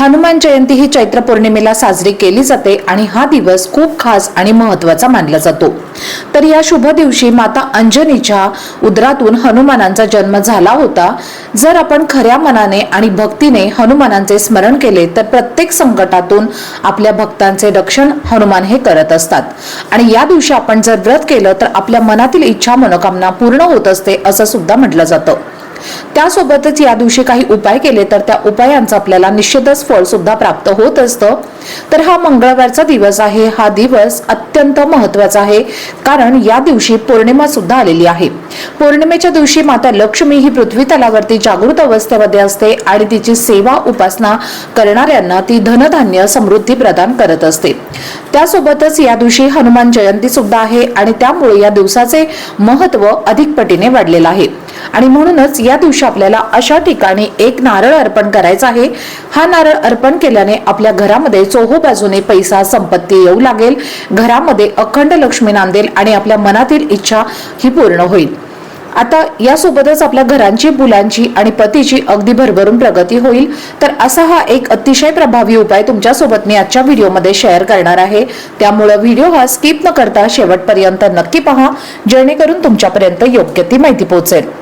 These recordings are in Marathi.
हनुमान जयंती ही चैत्र पौर्णिमेला साजरी केली जाते आणि हा दिवस खूप खास आणि महत्त्वाचा मानला जातो. तर या शुभ दिवशी माता अंजनीच्या उदरातून हनुमानांचा जन्म झाला होता. जर आपण खऱ्या मनाने आणि भक्तीने हनुमानांचे स्मरण केले तर प्रत्येक संकटातून आपल्या भक्तांचे रक्षण हनुमान हे करत असतात. आणि या दिवशी आपण जर व्रत केलं तर आपल्या मनातील इच्छा मनोकामना पूर्ण होत असते असं सुद्धा म्हटलं जातं. त्यासोबतच या दिवशी काही उपाय केले तर त्या उपायांचं आपल्याला निश्चितच फळ सुद्धा प्राप्त होत असतं. तर हा मंगळवारचा दिवस आहे. हा दिवस अत्यंत महत्त्वाचा आहे. कारण या दिवशी पौर्णिमा सुद्धा आलेली आहे. पौर्णिमेच्या दिवशी माता लक्ष्मी ही पृथ्वी तलावरती जागृत अवस्थेमध्ये असते आणि तिची सेवा उपासना करणाऱ्यांना ती धनधान्य समृद्धी प्रदान करत असते. त्यासोबतच या दिवशी हनुमान जयंती सुद्धा आहे आणि त्यामुळे या दिवसाचे महत्त्व अधिक पटीने वाढलेलं आहे. आणि म्हणूनच या दिवशी आपल्याला अशा ठिकाणी एक नारळ अर्पण करायचा आहे. हा नारळ अर्पण केल्याने आपल्या घरामध्ये चोहो बाजूने पैसा संपत्ती येऊ लागेल. घरामध्ये अखंड लक्ष्मी नांदेल आणि आपल्या मनातील इच्छा ही पूर्ण होईल. आता यासोबतच आपल्या घरांची मुलांची आणि पतीची अगदी भरभरून प्रगती होईल. तर असा हा एक अतिशय प्रभावी उपाय तुमच्यासोबत मी आजच्या व्हिडिओमध्ये शेअर करणार आहे. त्यामुळं व्हिडिओ हा स्किप न करता शेवटपर्यंत नक्की पहा. जेणेकरून तुमच्यापर्यंत योग्य ती माहिती पोहोचेल.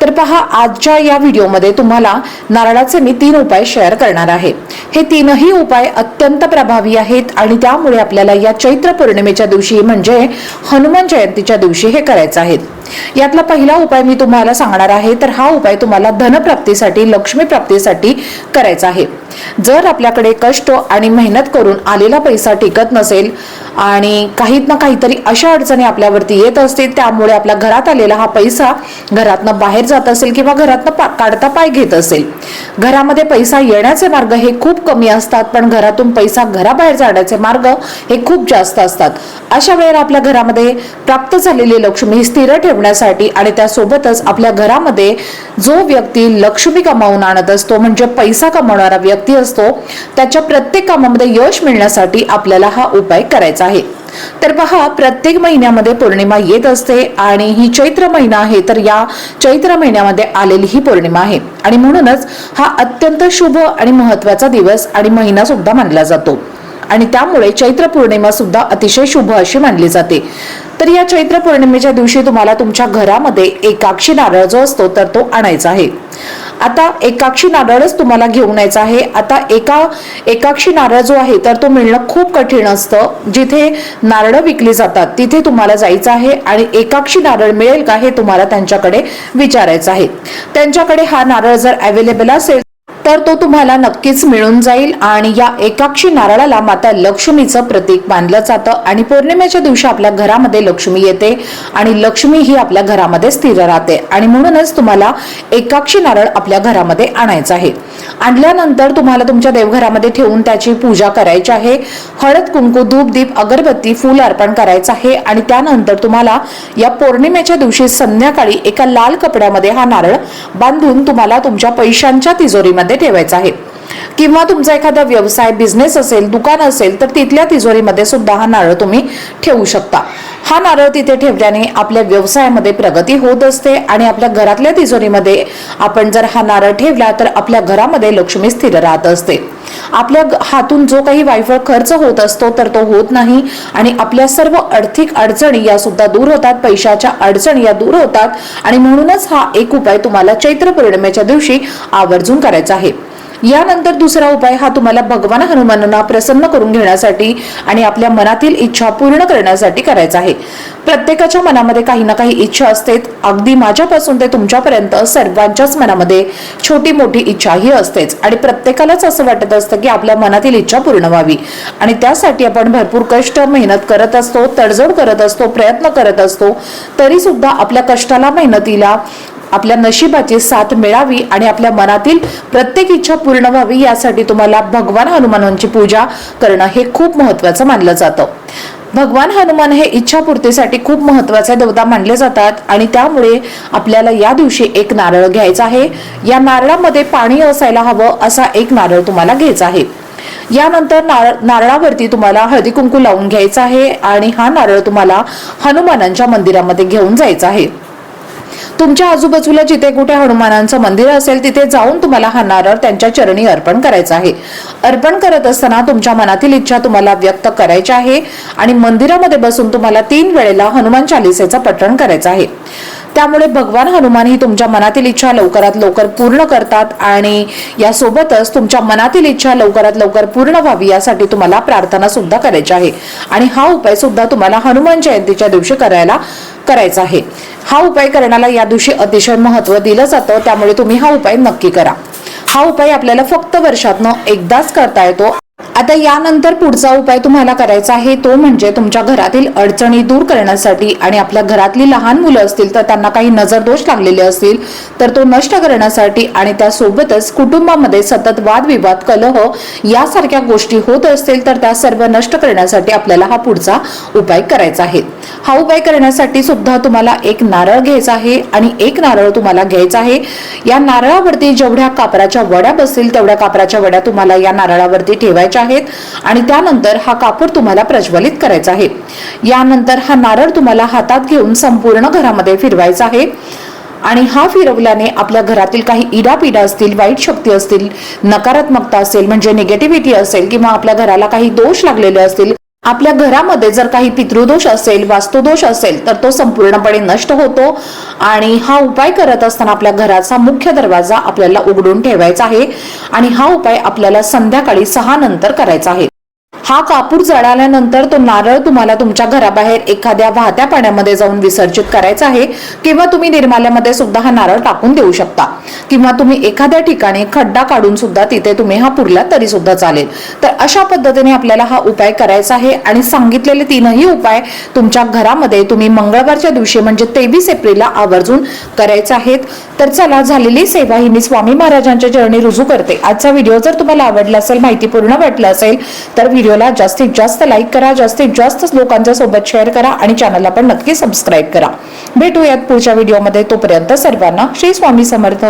तर पहा आजच्या या व्हिडिओमध्ये तुम्हाला नारळाचे मी तीन उपाय शेअर करणार आहे. हे तीनही उपाय अत्यंत प्रभावी आहेत आणि त्यामुळे आपल्याला या चैत्र पौर्णिमेच्या दिवशी म्हणजे हनुमान जयंतीच्या दिवशी हे करायचं आहे. यातला पहिला उपाय मी तुम्हाला सांगणार आहे तर हा उपाय तुम्हाला धनप्राप्तीसाठी लक्ष्मी प्राप्तीसाठी करायचा आहे. जर आपल्याकडे कष्ट आणि मेहनत करून आलेला पैसा टिकत नसेल आणि काहीत ना काहीतरी अशा अडचणी आपल्यावरती येत असतील त्यामुळे आपल्या घरात आलेला हा पैसा घरातनं बाहेर जात असेल किंवा घरातनं पा काढता पाय घेत असेल. घरामध्ये पैसा येण्याचे मार्ग हे खूप कमी असतात पण घरातून पैसा घराबाहेर जाण्याचे मार्ग हे खूप जास्त असतात. अशा वेळेला आपल्या घरामध्ये प्राप्त झालेली लक्ष्मी स्थिर ठेवण्यासाठी आणि त्यासोबतच आपल्या घरामध्ये जो व्यक्ती लक्ष्मी कमावून आणत असतो म्हणजे पैसा कमावणारा व्यक्ती असतो त्याच्या प्रत्येक कामामध्ये यश मिळण्यासाठी आपल्याला हा उपाय करायचा आहे. तर पहा प्रत्येक महिन्यामध्ये पौर्णिमा येत असते आणि ही चैत्र महिना आहे तर या चैत्र महिन्यामध्ये आलेली ही पौर्णिमा आहे. आणि म्हणूनच हा अत्यंत शुभ आणि महत्त्वाचा दिवस आणि महिना सुद्धा मानला जातो. आणि त्यामुळे चैत्र पौर्णिमा सुद्धा अतिशय शुभ अशी मानली जाते. तर या चैत्र पौर्णिमेच्या दिवशी तुम्हाला तुमच्या घरामध्ये एकाक्षी नारळ जो असतो तर तो आणायचा आहे. आता एकाक्षी नारळच तुम्हाला घेऊन यायचा आहे. आता एका एकाक्षी नारळ जो आहे तर तो मिळणं खूप कठीण असतं. जिथे नारळं विकली जातात तिथे तुम्हाला जायचं आहे आणि एकाक्षी नारळ मिळेल का हे तुम्हाला त्यांच्याकडे विचारायचं आहे. त्यांच्याकडे हा नारळ जर अवेलेबल असेल तर तो तुम्हाला नक्कीच मिळून जाईल आणि या एकाक्षी नारळाला माता लक्ष्मीचं प्रतीक मानलं जातं आणि पौर्णिमेच्या दिवशी आपल्या घरामध्ये लक्ष्मी येते आणि लक्ष्मी ही आपल्या घरामध्ये स्थिर राहते. आणि म्हणूनच तुम्हाला एकाक्षी नारळ आपल्या घरामध्ये आणायचं आहे. आणल्यानंतर तुम्हाला तुमच्या देवघरामध्ये ठेवून त्याची पूजा करायची आहे. हळद कुंकू धूप दीप अगरबत्ती फूल अर्पण करायचं आहे आणि त्यानंतर तुम्हाला या पौर्णिमेच्या दिवशी संध्याकाळी एका लाल कपड्यामध्ये हा नारळ बांधून तुम्हाला तुमच्या पैशांच्या तिजोरीमध्ये ठेवायचा आहे. किंवा तुमचा एखादा व्यवसाय बिझनेस असेल दुकान असेल तर तिथल्या तिजोरीमध्ये सुद्धा हा नारळ तुम्ही ठेवू शकता. हा नारळ तिथे ठेवल्याने आपल्या व्यवसायामध्ये प्रगती होत असते आणि आपल्या घरातल्या तिजोरीमध्ये आपण जर हा नारळ ठेवला तर आपल्या घरामध्ये लक्ष्मी स्थिर राहत असते. आपल्या हातून जो काही वायफळ खर्च होत असतो तर तो होत नाही आणि आपल्या सर्व आर्थिक अडचणी या सुद्धा दूर होतात पैशाच्या अडचणी या दूर होतात आणि म्हणूनच हा एक उपाय तुम्हाला चैत्र पौर्णिमेच्या दिवशी आवर्जून करायचा आहे. यानंतर दुसरा उपाय हा तुम्हाला भगवान हनुमानांना प्रसन्न करून घेण्यासाठी आणि आपल्या मनातील इच्छा पूर्ण करण्यासाठी करायचा आहे. प्रत्येकाच्या मनामध्ये काही ना काही इच्छा असते. अगदी माझ्यापासून ते तुमच्यापर्यंत सर्वांच्याच मनामध्ये छोटी मोठी इच्छा ही असतेच आणि प्रत्येकालाच असं वाटत असतं की आपल्या मनातील इच्छा पूर्ण व्हावी. आणि त्यासाठी आपण भरपूर कष्ट मेहनत करत असतो तडजोड करत असतो प्रयत्न करत असतो. तरी सुद्धा आपल्या कष्टाला मेहनतीला आपल्या नशिबाची साथ मिळावी आणि आपल्या मनातील प्रत्येक इच्छा पूर्ण व्हावी यासाठी तुम्हाला भगवान हनुमानांची पूजा करणं हे खूप महत्वाचं मानलं जातं. भगवान हनुमान हे इच्छापूर्तीसाठी खूप महत्त्वाचे देवता मानले जातात आणि त्यामुळे आपल्याला या दिवशी एक नारळ घ्यायचा आहे. या नारळामध्ये पाणी असायला हवं असा एक नारळ तुम्हाला घ्यायचा आहे. यानंतर नारळ नारळावरती तुम्हाला हळदी कुंकू लावून घ्यायचा आहे आणि हा नारळ तुम्हाला हनुमानांच्या मंदिरामध्ये घेऊन जायचा आहे. तुमच्या आजूबाजूला जिथे कुठे हनुमानांचं मंदिर असेल तिथे जाऊन तुम्हाला हा नारळ त्यांच्या चरणी अर्पण करायचा आहे. अर्पण करत असताना तुमच्या मनातील इच्छा तुम्हाला व्यक्त करायची आहे आणि मंदिरामध्ये बसून तुम्हाला तीन वेळेला हनुमान चालिसेचं पठण करायचं आहे. त्यामुळे भगवान हनुमान ही तुमच्या मनातील इच्छा लवकरात लवकर पूर्ण करतात आणि यासोबतच तुमच्या मनातील इच्छा लवकरात लवकर पूर्ण व्हावी यासाठी तुम्हाला प्रार्थना सुद्धा करायची आहे. आणि हा उपाय सुद्धा तुम्हाला हनुमान जयंतीच्या दिवशी करायला करायचा आहे. हा उपाय करण्याला या दिवशी अतिशय महत्त्व दिलं जातं त्यामुळे तुम्ही हा उपाय नक्की करा. हा उपाय आपल्याला फक्त वर्षातनं एकदाच करता येतो आता यानंतर पुढचा उपाय तुम्हाला करायचा आहे तो म्हणजे तुमच्या घरातील अडचणी दूर करण्यासाठी. आणि आपल्या घरातली लहान मुलं असतील तर त्यांना काही नजर दोष लागलेले असतील तर तो नष्ट करण्यासाठी आणि त्यासोबतच कुटुंबामध्ये सतत वादविवाद कलह यासारख्या गोष्टी होत असतील तर त्या सर्व नष्ट करण्यासाठी आपल्याला हा पुढचा उपाय करायचा आहे. हा उपाय करण्यासाठी सुद्धा तुम्हाला एक नारळ घ्यायचा आहे आणि एक नारळ तुम्हाला घ्यायचा आहे. या नारळावरती जेवढ्या कापराच्या वड्या बसतील तेवढ्या कापराच्या वड्या तुम्हाला या नारळावरती ठेवायच्या आहेत. आणि त्यानंतर हा कापूर तुम्हाला प्रज्वलित करायचा आहे. यानंतर हा नारळ तुम्हाला हातात घेऊन संपूर्ण घरामध्ये फिरवायचा आहे. आणि हा फिरवल्याने आपल्या घरातील काही इडापिडा असतील वाईट शक्ती असतील नकारात्मकता असेल म्हणजे निगेटिव्हिटी असेल किंवा आपल्या घराला काही दोष लागलेले असतील आपल्या घरामध्ये जर काही पितृदोष असेल वास्तुदोष असेल तर तो संपूर्णपणे नष्ट होतो. आणि हा उपाय करत असताना आपल्या घराचा मुख्य दरवाजा आपल्याला उघडून ठेवायचा आहे. आणि हा उपाय आपल्याला संध्याकाळी सहा नंतर करायचा आहे. हा कापूर जळाल्यानंतर तो नारळ तुम्हाला तुमच्या घराबाहेर एखाद्या वाहत्या पाण्यामध्ये जाऊन विसर्जित करायचा आहे किंवा तुम्ही निर्माल्यामध्ये सुद्धा हा नारळ टाकून देऊ शकता. किंवा तुम्ही एखाद्या ठिकाणी खड्डा काढून सुद्धा तिथे तुम्ही हा पुरला तरी सुद्धा चालेल. तर अशा पद्धतीने आपल्याला हा उपाय करायचा आहे आणि सांगितलेले तीनही उपाय तुमच्या घरामध्ये तुम्ही मंगळवारच्या दिवशी म्हणजे तेवीस एप्रिलला आवर्जून करायचे आहेत. तर चला झालेली सेवा ही मी स्वामी महाराजांच्या चरणी रुजू करते. आजचा व्हिडिओ जर तुम्हाला आवडला असेल माहितीपूर्ण वाटला असेल तर व्हिडिओला जास्तीत जास्त लाईक करा जास्तीत जास्त लोकांच्या सोबत शेअर करा आणि चॅनलला पण नक्की सबस्क्राईब करा. भेटूयात पुढच्या व्हिडिओमध्ये तोपर्यंत सर्वांना श्री स्वामी समर्थ.